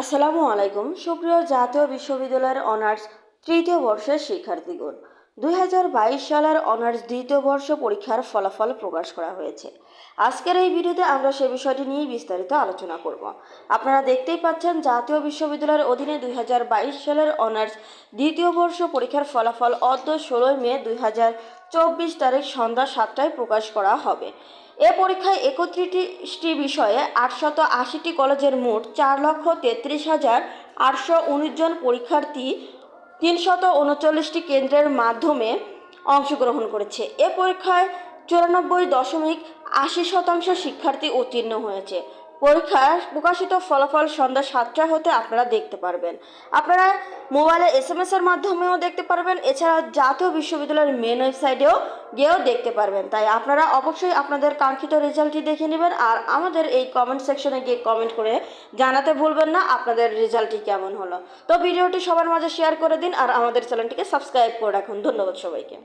আসসালামু আলাইকুম। সুপ্রিয় জাতীয় বিশ্ববিদ্যালয়ের অনার্স তৃতীয় বর্ষের শিক্ষার্থীগণ দুই সালের অনার্স দ্বিতীয় বর্ষ পরীক্ষার ফলাফল প্রকাশ করা হয়েছে। আজকের এই ভিডিওতে আমরা সে বিষয়টি নিয়েই বিস্তারিত আলোচনা করব। আপনারা দেখতেই পাচ্ছেন, জাতীয় বিশ্ববিদ্যালয়ের অধীনে দুই হাজার বাইশ সালের অনার্স দ্বিতীয় বর্ষ পরীক্ষার ফলাফল অদ্য ষোলোই মে দুই চব্বিশ তারিখ সন্ধ্যা সাতটায় প্রকাশ করা হবে। এ পরীক্ষায় একত্রিশটি বিষয়ে আটশত আশিটি কলেজের মোট চার লক্ষ তেত্রিশ হাজার আটশো উনিশ জন পরীক্ষার্থী তিনশত উনচল্লিশটি কেন্দ্রের মাধ্যমে অংশগ্রহণ করেছে। এ পরীক্ষায় চুরানব্বই দশমিক আশি শতাংশ শিক্ষার্থী উত্তীর্ণ হয়েছে। পরীক্ষার প্রকাশিত ফলাফল সন্ধ্যা সাতটা হতে আপনারা দেখতে পারবেন। আপনারা মোবাইলে এস এম এস এর মাধ্যমেও দেখতে পারবেন। এছাড়া জাতীয় বিশ্ববিদ্যালয়ের মেন ওয়েবসাইটেও গিয়েও দেখতে পারবেন। তাই আপনারা অবশ্যই আপনাদের কাঙ্ক্ষিত রেজাল্টটি দেখে নেবেন আর আমাদের এই কমেন্ট সেকশনে গিয়ে কমেন্ট করে জানাতে ভুলবেন না আপনাদের রেজাল্টটি কেমন হলো। তো ভিডিওটি সবার মাঝে শেয়ার করে দিন আর আমাদের চ্যানেলটিকে সাবস্ক্রাইব করে রাখুন। ধন্যবাদ সবাইকে।